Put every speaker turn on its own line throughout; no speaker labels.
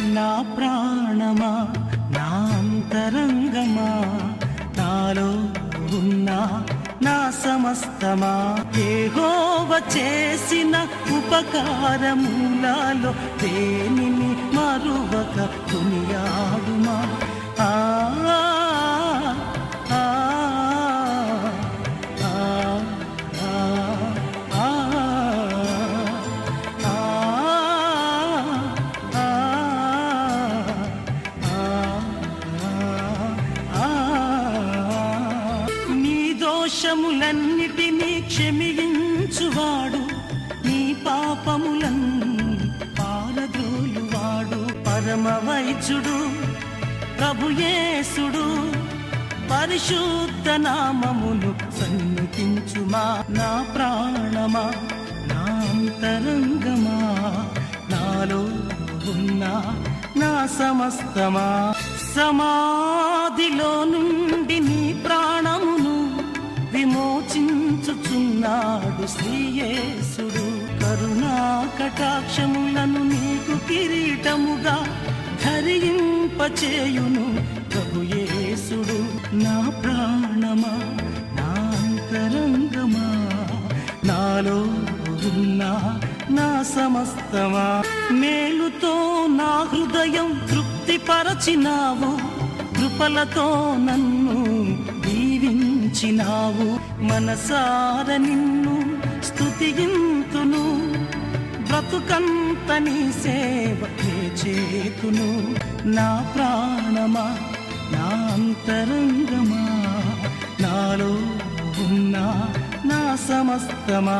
నా ప్రాణమా నా అంతరంగమా? నాలో ఉన్న నా సమస్తమా? ఏహోవ చేసిన ఉపకారములలో దేనిని మరువక తుని దోషములన్నిటినీ క్షమించువాడు. నీ పాపములన్నీ పాలదోలువాడు పరమ వైద్యుడు ప్రభుయేసుడు పరిశుద్ధ నామమును సన్నిధించుమా? నా ప్రాణమా? నా అంతరంగమా? నాలో ఉన్నా? నా సమస్తమా? సమాధిలోను శ్రీయేసుడు కరుణా కటాక్షములను నీకు కిరీటముగా ధరింపచేయును. ప్రభుయేసుడు నా ప్రాణమా నా అంతరంగమా నాలో ఉన్నా నా సమస్తమా. మేలుతో నా హృదయం తృప్తిపరచినావు కృపలతో నన్ను దీవించినావు. మనసార నిన్ను స్తుతింతును బ్రతుకంత నీ సేవ చేతును నా ప్రాణమా నా అంతరంగమా నాలో ఉన్న నా సమస్తమా.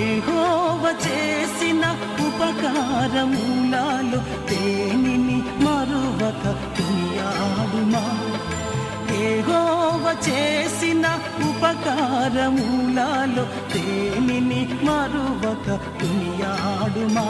ఏహోవ చేసిన ఉపకారములలో దేనిని మరువక తుయాడుమా చేసిన ఉపకారములలో దేనిని మరువక తునియాడుమా